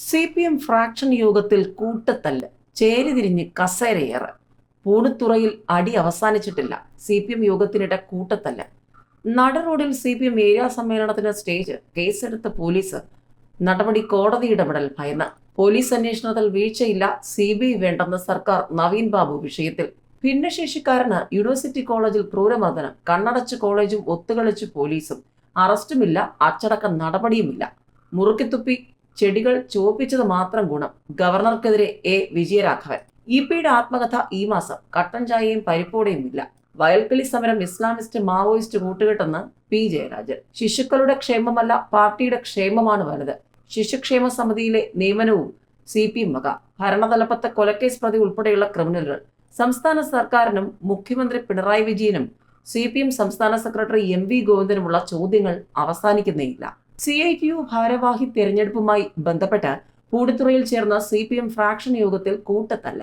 C P M fraction യോഗത്തിൽ കൂട്ടത്തല്ല് ചേരിതിരിഞ്ഞ് കസേരയേറ്. പൂണിത്തുറയിൽ അടി അവസാനിച്ചിട്ടില്ല സി പി എം യോഗത്തിനിടെ കൂട്ടത്തല്ല്. നട റോഡിൽ സി പി എം ഏരിയ സമ്മേളനത്തിന് സ്റ്റേജ് കേസെടുത്ത പോലീസ്. നടപടി കോടതി ഇടപെടൽ ഭയന്ന്. പോലീസ് അന്വേഷണത്തിൽ വീഴ്ചയില്ല സി ബി ഐ വേണ്ടെന്ന് സർക്കാർ നവീൻ ബാബു വിഷയത്തിൽ. ഭിന്നശേഷിക്കാരന് യൂണിവേഴ്സിറ്റി കോളേജിൽ ക്രൂരമർദ്ദനം കണ്ണടച്ച് കോളേജും ഒത്തുകളിച്ച് പോലീസും. അറസ്റ്റുമില്ല അച്ചടക്ക നടപടിയുമില്ല. മുറുക്കിത്തുപ്പി ചെടികൾ ചോപ്പിച്ചത് മാത്രം ഗുണം. ഗവർണർക്കെതിരെ എ. വിജയരാഘവൻ. ഇ. പിയുടെ ആത്മകഥ ഈ മാസം. കട്ടൻ ചായയും പരിപ്പോടെയും ഇല്ല. വയൽക്കിളി സമരം ഇസ്ലാമിസ്റ്റ് മാവോയിസ്റ്റ് കൂട്ടുകെട്ടെന്ന് പി. ജയരാജൻ. ശിശുക്കളുടെ ക്ഷേമമല്ല പാർട്ടിയുടെ ക്ഷേമമാണ് വലുത്. ശിശുക്ഷേമ സമിതിയിലെ നിയമനവും സി. പി. വക ഭരണതലപ്പത്തെ കൊലക്കേസ് പ്രതി ഉൾപ്പെടെയുള്ള ക്രിമിനലുകൾ. സംസ്ഥാന സർക്കാരിനും മുഖ്യമന്ത്രി പിണറായി വിജയനും സി. പി. എം സംസ്ഥാന സെക്രട്ടറി എം വി ഗോവിന്ദനുമുള്ള ചോദ്യങ്ങൾ അവസാനിക്കുന്നേയില്ല. സി ഐ ടി യു ഭാരവാഹി തെരഞ്ഞെടുപ്പുമായി ബന്ധപ്പെട്ട് പൂടിത്തുറയിൽ ചേർന്ന സി പി എം ഫ്രാക്ഷൻ യോഗത്തിൽ കൂട്ടത്തല്ല.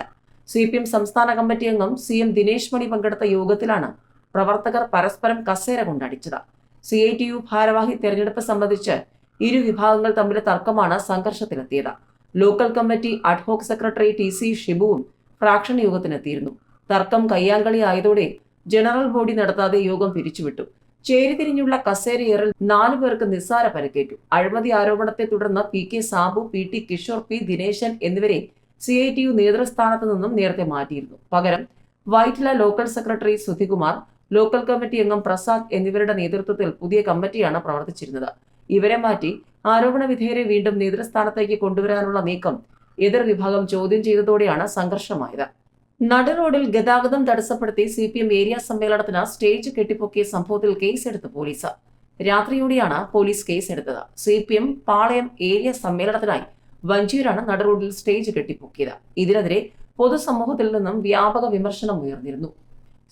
സി പി എം സംസ്ഥാന കമ്മിറ്റി അംഗം സി എം ദിനേശ് മണി പങ്കെടുത്ത യോഗത്തിലാണ് പ്രവർത്തകർ പരസ്പരം കസേര കൊണ്ടടിച്ചത്. സി ഐ ടി യു ഭാരവാഹി തെരഞ്ഞെടുപ്പ് സംബന്ധിച്ച് ഇരു വിഭാഗങ്ങൾ തമ്മിലെ തർക്കമാണ് സംഘർഷത്തിലെത്തിയത്. Local committee ad hoc secretary T C ഷിബുവും fraction യോഗത്തിനെത്തിയിരുന്നു. തർക്കം കയ്യാങ്കളി ആയതോടെ ജനറൽ ബോഡി നടത്താതെ യോഗം പിരിച്ചുവിട്ടു. ചേരിതിരിഞ്ഞുള്ള കസേരയേറിൽ നാലു പേർക്ക് നിസ്സാര പരിക്കേറ്റു. അഴിമതി ആരോപണത്തെ തുടർന്ന് P K Sabu P T Kishore P Dineshan എന്നിവരെ സി ഐ ടി യു നേതൃസ്ഥാനത്ത് നിന്നും നേരത്തെ മാറ്റിയിരുന്നു. പകരം Vyttila local secretary Sudhikumar local committee അംഗം പ്രസാദ് എന്നിവരുടെ നേതൃത്വത്തിൽ പുതിയ കമ്മിറ്റിയാണ് പ്രവർത്തിച്ചിരുന്നത്. ഇവരെ മാറ്റി ആരോപണ വിധേയരെ വീണ്ടും നേതൃസ്ഥാനത്തേക്ക് കൊണ്ടുവരാനുള്ള നീക്കം എതിർ വിഭാഗം ചോദ്യം ചെയ്തതോടെയാണ് സംഘർഷമായത്. നട റോഡിൽ ഗതാഗതം തടസ്സപ്പെടുത്തി സി പി എം ഏരിയ സമ്മേളനത്തിന് സ്റ്റേജ് കെട്ടിപ്പൊക്കിയ സംഭവത്തിൽ കേസെടുത്ത് പോലീസ്. രാത്രിയോടെയാണ് പോലീസ് കേസെടുത്തത്. C P M Palayam area സമ്മേളനത്തിനായി വഞ്ചിയൂരാണ് നടുറോഡിൽ സ്റ്റേജ് കെട്ടിപ്പൊക്കിയത്. ഇതിനെതിരെ പൊതുസമൂഹത്തിൽ നിന്നും വ്യാപക വിമർശനം ഉയർന്നിരുന്നു.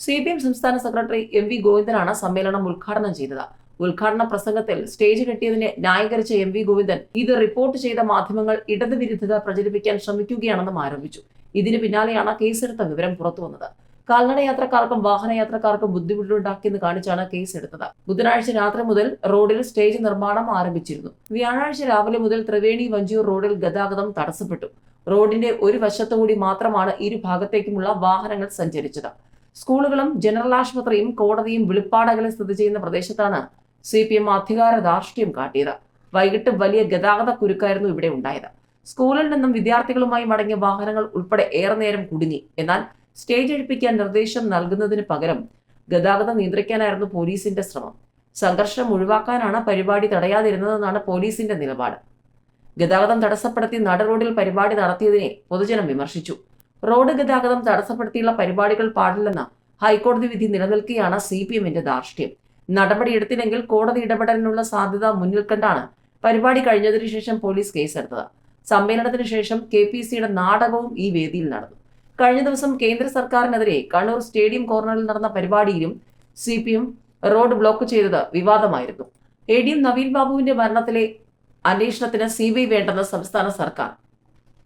സി പി എം സംസ്ഥാന സെക്രട്ടറി എം വി ഗോവിന്ദനാണ് സമ്മേളനം ഉദ്ഘാടനം ചെയ്തത്. ഉദ്ഘാടന പ്രസംഗത്തിൽ സ്റ്റേജ് കെട്ടിയതിനെ ന്യായീകരിച്ച എം വി ഗോവിന്ദൻ ഇത് റിപ്പോർട്ട് ചെയ്ത മാധ്യമങ്ങൾ ഇടതുവിരുദ്ധത പ്രചരിപ്പിക്കാൻ ശ്രമിക്കുകയാണെന്നും ആരോപിച്ചു. ഇതിന് പിന്നാലെയാണ് കേസെടുത്ത വിവരം പുറത്തു വന്നത്. കാൽനട യാത്രക്കാർക്കും വാഹന യാത്രക്കാർക്കും ബുദ്ധിമുട്ടുണ്ടാക്കിയെന്ന് കാണിച്ചാണ് കേസ് എടുത്തത് ബുധനാഴ്ച രാത്രി മുതൽ റോഡിൽ സ്റ്റേജ് നിർമ്മാണം ആരംഭിച്ചിരുന്നു. വ്യാഴാഴ്ച രാവിലെ മുതൽ ത്രിവേണി വഞ്ചിയൂർ റോഡിൽ ഗതാഗതം തടസ്സപ്പെട്ടു. റോഡിന്റെ ഒരു വശത്തുകൂടി മാത്രമാണ് ഇരു ഭാഗത്തേക്കുമുള്ള വാഹനങ്ങൾ സഞ്ചരിച്ചത്. സ്കൂളുകളും ജനറൽ ആശുപത്രിയും കോടതിയും വെളിപ്പാടകലെ സ്ഥിതി ചെയ്യുന്ന പ്രദേശത്താണ് സി പി എം അധികാര ധാർഷ്ട്യം കാട്ടിയത്. വൈകിട്ട് വലിയ ഗതാഗത കുരുക്കായിരുന്നു ഇവിടെ ഉണ്ടായത്. സ്കൂളിൽ നിന്നും വിദ്യാർത്ഥികളുമായി മടങ്ങിയ വാഹനങ്ങൾ ഉൾപ്പെടെ ഏറെ നേരം കുടുങ്ങി. എന്നാൽ സ്റ്റേജ് എഴുപ്പിക്കാൻ നിർദ്ദേശം നൽകുന്നതിന് പകരം ഗതാഗതം നിയന്ത്രിക്കാനായിരുന്നു പോലീസിന്റെ ശ്രമം. സംഘർഷം ഒഴിവാക്കാനാണ് പരിപാടി തടയാതിരുന്നതെന്നാണ് പോലീസിന്റെ നിലപാട്. ഗതാഗതം തടസ്സപ്പെടുത്തി നട റോഡിൽ പരിപാടി നടത്തിയതിനെ പൊതുജനം വിമർശിച്ചു. റോഡ് ഗതാഗതം തടസ്സപ്പെടുത്തിയുള്ള പരിപാടികൾ പാടില്ലെന്ന ഹൈക്കോടതി വിധി നിലനിൽക്കെയാണ് സി പി എമ്മിന്റെ ധാർഷ്ട്യം നടപടിയെടുത്തില്ലെങ്കിൽ കോടതി ഇടപെടലിനുള്ള സാധ്യത മുന്നിൽ കണ്ടാണ് പരിപാടി കഴിഞ്ഞതിനു ശേഷം പോലീസ് കേസെടുത്തത്. സമ്മേളനത്തിന് ശേഷം കെ പി സിയുടെ നാടകവും ഈ വേദിയിൽ നടന്നു. കഴിഞ്ഞ ദിവസം കേന്ദ്ര സർക്കാരിനെതിരെ കണ്ണൂർ സ്റ്റേഡിയം കോർണറിൽ നടന്ന പരിപാടിയിലും C P M road block ചെയ്തത് വിവാദമായിരുന്നു. എ ഡി എം നവീൻ ബാബുവിന്റെ മരണത്തിലെ അന്വേഷണത്തിന് സി ബി ഐ വേണ്ടെന്ന് സംസ്ഥാന സർക്കാർ.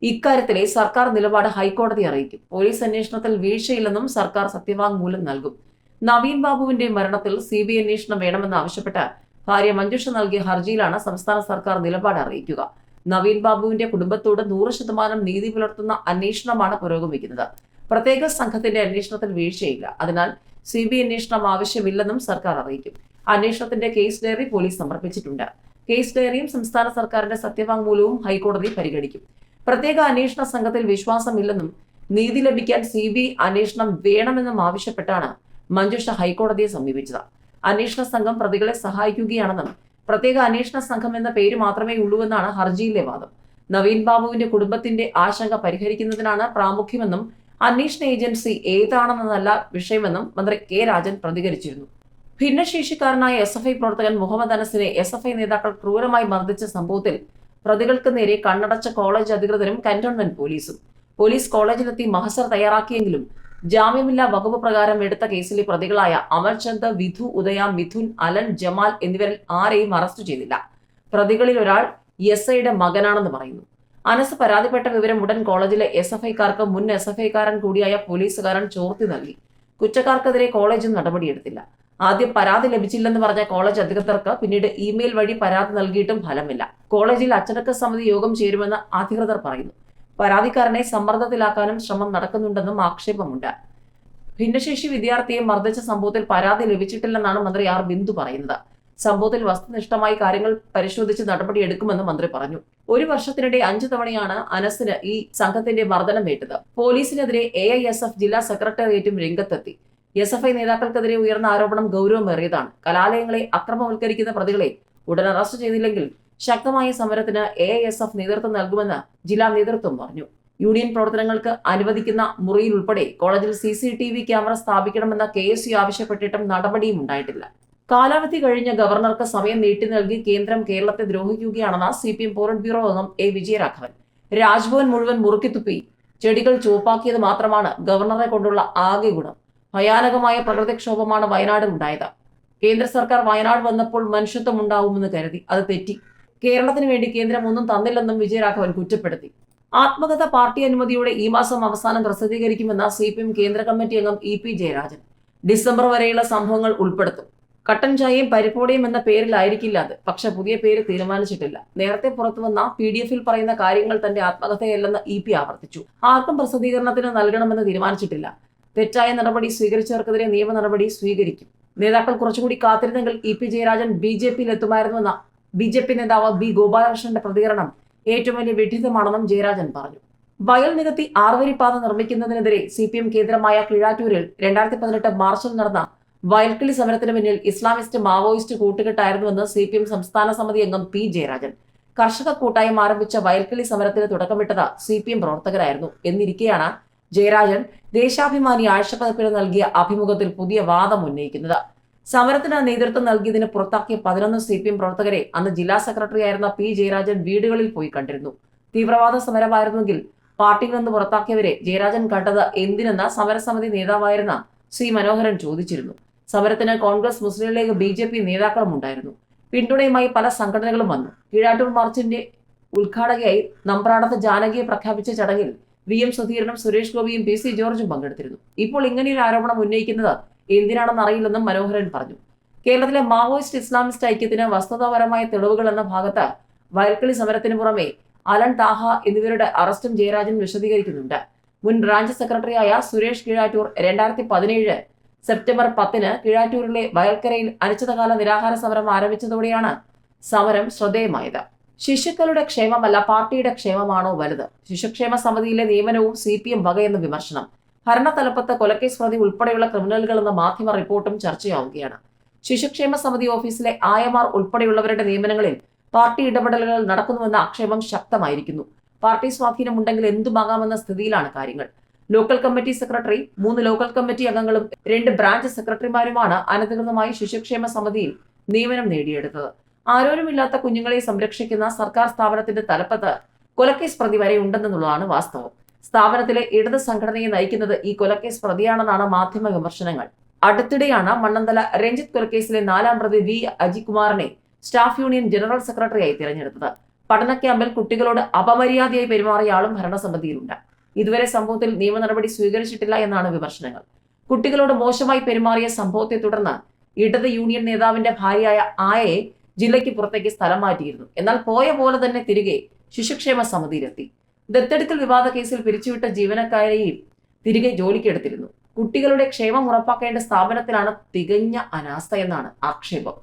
ഇക്കാര്യത്തിലെ സർക്കാർ നിലപാട് ഹൈക്കോടതി അറിയിക്കും. പോലീസ് അന്വേഷണത്തിൽ വീഴ്ചയില്ലെന്നും സർക്കാർ സത്യവാങ്മൂലം നൽകും. നവീൻ ബാബുവിന്റെ മരണത്തിൽ സി ബി ഐ അന്വേഷണം വേണമെന്ന് ആവശ്യപ്പെട്ട് ഭാര്യ മഞ്ജുഷ നൽകിയ ഹർജിയിലാണ് സംസ്ഥാന സർക്കാർ നിലപാട് അറിയിക്കുക. നവീൻ ബാബുവിന്റെ കുടുംബത്തോട് നൂറ് ശതമാനം നീതി പുലർത്തുന്ന അന്വേഷണമാണ് പുരോഗമിക്കുന്നത്. പ്രത്യേക സംഘത്തിന്റെ അന്വേഷണത്തിൽ വീഴ്ചയില്ല. അതിനാൽ സി ബി അന്വേഷണം ആവശ്യമില്ലെന്നും സർക്കാർ അറിയിക്കും. അന്വേഷണത്തിന്റെ കേസ് ഡയറി പോലീസ് സമർപ്പിച്ചിട്ടുണ്ട്. കേസ് ഡയറിയും സംസ്ഥാന സർക്കാരിന്റെ സത്യവാങ്മൂലവും ഹൈക്കോടതി പരിഗണിക്കും. പ്രത്യേക അന്വേഷണ സംഘത്തിൽ വിശ്വാസമില്ലെന്നും നീതി ലഭിക്കാൻ സി ബി അന്വേഷണം വേണമെന്നും ആവശ്യപ്പെട്ടാണ് മഞ്ജുഷ ഹൈക്കോടതിയെ സമീപിച്ചത്. അന്വേഷണ സംഘം പ്രതികളെ സഹായിക്കുകയാണെന്നും പ്രത്യേക അന്വേഷണ സംഘം എന്ന പേര് മാത്രമേ ഉള്ളൂ എന്നാണ് ഹർജിയിലെ വാദം. നവീൻ ബാബുവിന്റെ കുടുംബത്തിന്റെ ആശങ്ക പരിഹരിക്കുന്നതിനാണ് പ്രാമുഖ്യമെന്നും അന്വേഷണ ഏജൻസി ഏതാണെന്നതല്ല വിഷയമെന്നും മന്ത്രി കെ രാജൻ പ്രതികരിച്ചിരുന്നു. ഭിന്നശേഷിക്കാരനായ എസ് എഫ് ഐ പ്രവർത്തകൻ മുഹമ്മദ് അനസിനെ എസ് എഫ് ഐ നേതാക്കൾ ക്രൂരമായി മർദ്ദിച്ച സംഭവത്തിൽ പ്രതികൾക്ക് നേരെ കണ്ണടച്ച കോളേജ് അധികൃതരും കന്റോൺമെന്റ് പോലീസും. പോലീസ് കോളേജിലെത്തി മഹസർ തയ്യാറാക്കിയെങ്കിലും ജാമ്യമില്ലാ വകുപ്പ് പ്രകാരം എടുത്ത കേസിലെ പ്രതികളായ അമർചന്ദ് വിധു ഉദയ മിഥുൻ അലൻ ജമാൽ എന്നിവരിൽ ആരെയും അറസ്റ്റ് ചെയ്തില്ല. പ്രതികളിൽ ഒരാൾ എസ് ഐയുടെ മകനാണെന്ന് പറയുന്നു. അനസ് പരാതിപ്പെട്ട വിവരം ഉടൻ കോളേജിലെ എസ് എഫ് ഐക്കാർക്ക് മുൻ എസ് എഫ് ഐക്കാരൻ കൂടിയായ പോലീസുകാരൻ ചോർത്തി നൽകി. കുറ്റക്കാർക്കെതിരെ കോളേജും നടപടിയെടുത്തില്ല. ആദ്യം പരാതി ലഭിച്ചില്ലെന്ന് പറഞ്ഞ കോളേജ് അധികൃതർക്ക് പിന്നീട് ഇമെയിൽ വഴി പരാതി നൽകിയിട്ടും ഫലമില്ല. കോളേജിൽ അച്ചടക്ക സമിതി യോഗം ചേരുമെന്ന് അധികൃതർ പറയുന്നു. പരാതിക്കാരനെ സമ്മർദ്ദത്തിലാക്കാനും ശ്രമം നടക്കുന്നുണ്ടെന്നും ആക്ഷേപമുണ്ട്. ഭിന്നശേഷി വിദ്യാർത്ഥിയെ മർദ്ദിച്ച സംഭവത്തിൽ പരാതി ലഭിച്ചിട്ടില്ലെന്നാണ് മന്ത്രി ആർ ബിന്ദു പറയുന്നത്. സംഭവത്തിൽ വസ്തുനിഷ്ഠമായി കാര്യങ്ങൾ പരിശോധിച്ച് നടപടിയെടുക്കുമെന്ന് മന്ത്രി പറഞ്ഞു. ഒരു വർഷത്തിനിടെ അഞ്ചു തവണയാണ് അനസിന് ഈ സംഘത്തിന്റെ മർദ്ദനം ഏറ്റത് പോലീസിനെതിരെ എ ഐ എസ് എഫ് ജില്ലാ സെക്രട്ടേറിയറ്റും രംഗത്തെത്തി. എസ് എഫ് ഐ നേതാക്കൾക്കെതിരെ ഉയർന്ന ആരോപണം ഗൗരവമേറിയതാണ്. കലാലയങ്ങളെ അക്രമവൽക്കരിക്കുന്ന പ്രതികളെ ഉടൻ അറസ്റ്റ് ചെയ്തില്ലെങ്കിൽ ശക്തമായ സമരത്തിന് എ എസ് എഫ് നേതൃത്വം നൽകുമെന്ന് ജില്ലാ നേതൃത്വം പറഞ്ഞു. യൂണിയൻ പ്രവർത്തനങ്ങൾക്ക് അനുവദിക്കുന്ന മുറിയിൽ ഉൾപ്പെടെ കോളേജിൽ C C T V camera സ്ഥാപിക്കണമെന്ന K S U ആവശ്യപ്പെട്ടിട്ടും നടപടിയും ഉണ്ടായിട്ടില്ല. കാലാവധി കഴിഞ്ഞ ഗവർണർക്ക് സമയം നീട്ടി നൽകി കേന്ദ്രം കേരളത്തെ ദ്രോഹിക്കുകയാണെന്ന് C P M polit bureau അംഗം എ വിജയരാഘവൻ. രാജ്ഭവൻ മുഴുവൻ മുറുക്കിത്തുപ്പി ചെടികൾ ചുവപ്പാക്കിയത് മാത്രമാണ് ഗവർണറെ കൊണ്ടുള്ള ആകെ ഗുണം. ഭയാനകമായ പ്രകൃതിക്ഷോഭമാണ് വയനാട് ഉണ്ടായത് കേന്ദ്ര സർക്കാർ വയനാട് വന്നപ്പോൾ മനുഷ്യത്വം ഉണ്ടാവുമെന്ന് കരുതി അത് തെറ്റി. കേരളത്തിന് വേണ്ടി കേന്ദ്രം ഒന്നും തന്നില്ലെന്നും വിജയരാഘവൻ കുറ്റപ്പെടുത്തി. ആത്മകഥ പാർട്ടി അനുമതിയോടെ ഈ മാസം അവസാനം പ്രസിദ്ധീകരിക്കുമെന്ന സി പി എം കേന്ദ്ര കമ്മിറ്റി അംഗം ഇ പി ജയരാജൻ. ഡിസംബർ വരെയുള്ള സംഭവങ്ങൾ ഉൾപ്പെടുത്തും. കട്ടൻ ചായയും പരിപ്പോടയും എന്ന പേരിലായിരിക്കില്ല അത്. പക്ഷെ പുതിയ പേര് തീരുമാനിച്ചിട്ടില്ല. നേരത്തെ പുറത്തുവന്ന പി ഡി എഫിൽ പറയുന്ന കാര്യങ്ങൾ തന്റെ ആത്മകഥയല്ലെന്ന് ഇ പി ആവർത്തിച്ചു. ആർക്കും പ്രസിദ്ധീകരണത്തിന് നൽകണമെന്ന് തീരുമാനിച്ചിട്ടില്ല. തെറ്റായ നടപടി സ്വീകരിച്ചവർക്കെതിരെ നിയമ നടപടി സ്വീകരിക്കും. നേതാക്കൾ കുറച്ചുകൂടി കാത്തിരുന്നെങ്കിൽ E P Jayarajan B J പിയിൽ എത്തുമായിരുന്നുവെന്ന ബി ജെ പി നേതാവ് ബി ഗോപാലകൃഷ്ണന്റെ പ്രതികരണം ഏറ്റവും വലിയ വിഡിതമാണെന്നും ജയരാജൻ പറഞ്ഞു. വയൽ നികത്തി ആറുവരിപ്പാത നിർമ്മിക്കുന്നതിനെതിരെ സി പി എം കേന്ദ്രമായ കിഴാറ്റൂരിൽ രണ്ടായിരത്തി പതിനെട്ട് മാർച്ചിൽ നടന്ന വയൽക്കിളി സമരത്തിന് പിന്നിൽ ഇസ്ലാമിസ്റ്റ് മാവോയിസ്റ്റ് കൂട്ടുകെട്ടായിരുന്നുവെന്ന് സി പി എം സംസ്ഥാന സമിതി അംഗം പി ജയരാജൻ. കർഷക കൂട്ടായ്മ ആരംഭിച്ച വയൽക്കിളി സമരത്തിന് തുടക്കമിട്ടത് സി പി എം പ്രവർത്തകരായിരുന്നു എന്നിരിക്കെയാണ് ജയരാജൻ ദേശാഭിമാനി ആഴ്ചപ്പതിപ്പിന് നൽകിയ അഭിമുഖത്തിൽ പുതിയ വാദം ഉന്നയിക്കുന്നത്. സമരത്തിന് നേതൃത്വം നൽകിയതിന് പുറത്താക്കിയ പതിനൊന്ന് സി പി എം പ്രവർത്തകരെ അന്ന് ജില്ലാ സെക്രട്ടറി ആയിരുന്ന പി ജയരാജൻ വീടുകളിൽ പോയി കണ്ടിരുന്നു. തീവ്രവാദ സമരമായിരുന്നെങ്കിൽ പാർട്ടിയിൽ നിന്ന് പുറത്താക്കിയവരെ ജയരാജൻ കണ്ടത് എന്തിനെന്ന സമരസമിതി നേതാവായിരുന്ന സി മനോഹരൻ ചോദിച്ചിരുന്നു. സമരത്തിന് Congress Muslim League B J P നേതാക്കളും ഉണ്ടായിരുന്നു. പിന്തുണയുമായി പല സംഘടനകളും വന്നു. കീഴാറ്റൂർ മാർച്ചിന്റെ ഉദ്ഘാടകയായി നമ്പ്രാടത്ത് ജാനകിയെ പ്രഖ്യാപിച്ച ചടങ്ങിൽ വി എം സുധീരനും സുരേഷ് ഗോപിയും പി സി ജോർജും പങ്കെടുത്തിരുന്നു. ഇപ്പോൾ ഇങ്ങനെയൊരു ആരോപണം ഉന്നയിക്കുന്നത് എന്തിനാണെന്ന് അറിയില്ലെന്നും മനോഹരൻ പറഞ്ഞു. കേരളത്തിലെ മാവോയിസ്റ്റ് ഇസ്ലാമിസ്റ്റ് ഐക്യത്തിന് വസ്തുതാപരമായ തെളിവുകൾ എന്ന ഭാഗത്ത് വയൽക്കിളി സമരത്തിന് പുറമെ അലൻ താഹ എന്നിവരുടെ അറസ്റ്റും ജയരാജൻ വിശദീകരിക്കുന്നുണ്ട്. മുൻ ബ്രാഞ്ച് സെക്രട്ടറിയായ സുരേഷ് കീഴാറ്റൂർ രണ്ടായിരത്തി പതിനേഴ് സെപ്റ്റംബർ പത്തിന് കീഴാറ്റൂരിലെ വയൽക്കരയിൽ അനിശ്ചിതകാല നിരാഹാര സമരം ആരംഭിച്ചതോടെയാണ് സമരം ശ്രദ്ധേയമായത്. ശിശുക്കളുടെ ക്ഷേമമല്ല പാർട്ടിയുടെ ക്ഷേമമാണോ വലുത്? ശിശുക്ഷേമ സമിതിയിലെ നിയമനവും സി പി എം വകയെന്ന് വിമർശനം. ഭരണതലപ്പത്ത് കൊലക്കേസ് പ്രതി ഉൾപ്പെടെയുള്ള ക്രിമിനലുകൾ എന്ന മാധ്യമ റിപ്പോർട്ടും ചർച്ചയാവുകയാണ്. ശിശുക്ഷേമ സമിതി ഓഫീസിലെ ആയമാർ ഉൾപ്പെടെയുള്ളവരുടെ നിയമനങ്ങളിൽ പാർട്ടി ഇടപെടലുകൾ നടക്കുന്നുവെന്ന ആക്ഷേപം ശക്തമായിരിക്കുന്നു. പാർട്ടി സ്വാധീനമുണ്ടെങ്കിൽ എന്തുമാകാമെന്ന സ്ഥിതിയിലാണ് കാര്യങ്ങൾ. ലോക്കൽ കമ്മിറ്റി സെക്രട്ടറി മൂന്ന് ലോക്കൽ കമ്മിറ്റി അംഗങ്ങളും രണ്ട് ബ്രാഞ്ച് സെക്രട്ടറിമാരുമാണ് അനധികൃതമായി ശിശുക്ഷേമ സമിതിയിൽ നിയമനം നേടിയെടുത്തത്. ആരോരുമില്ലാത്ത കുഞ്ഞുങ്ങളെ സംരക്ഷിക്കുന്ന സർക്കാർ സ്ഥാപനത്തിന്റെ തലപ്പത്ത് കൊലക്കേസ് പ്രതി വരെ ഉണ്ടെന്നുള്ളതാണ് വാസ്തവം. സ്ഥാപനത്തിലെ ഇടത് സംഘടനയെ നയിക്കുന്നത് ഈ കൊലക്കേസ് പ്രതിയാണെന്നാണ് മാധ്യമ വിമർശനങ്ങൾ. അടുത്തിടെയാണ് മണ്ണന്തല രഞ്ജിത് കൊലക്കേസിലെ നാലാം പ്രതി വി. അജികുമാറിനെ സ്റ്റാഫ് യൂണിയൻ ജനറൽ സെക്രട്ടറിയായി തിരഞ്ഞെടുത്തത്. പഠന ക്യാമ്പിൽ കുട്ടികളോട് അപമര്യാദയായി പെരുമാറിയ ആളും ഭരണസമിതിയിലുണ്ട്. ഇതുവരെ സംഭവത്തിൽ നിയമ നടപടി സ്വീകരിച്ചിട്ടില്ല എന്നാണ് വിമർശനങ്ങൾ. കുട്ടികളോട് മോശമായി പെരുമാറിയ സംഭവത്തെ തുടർന്ന് ഇടത് യൂണിയൻ നേതാവിന്റെ ഭാര്യയായ ആയയെ ജില്ലയ്ക്ക് പുറത്തേക്ക് സ്ഥലം മാറ്റിയിരുന്നു. എന്നാൽ പോയ പോലെ തന്നെ തിരികെ ശിശുക്ഷേമ സമിതിയിലെത്തി. ദത്തെടുക്കൽ വിവാദ കേസിൽ പിരിച്ചുവിട്ട ജീവനക്കാരെയും തിരികെ ജോലിക്കെടുത്തിരുന്നു കുട്ടികളുടെ ക്ഷേമം ഉറപ്പാക്കേണ്ട സ്ഥാപനത്തിലാണ് തികഞ്ഞ അനാസ്ഥ എന്നാണ് ആക്ഷേപം.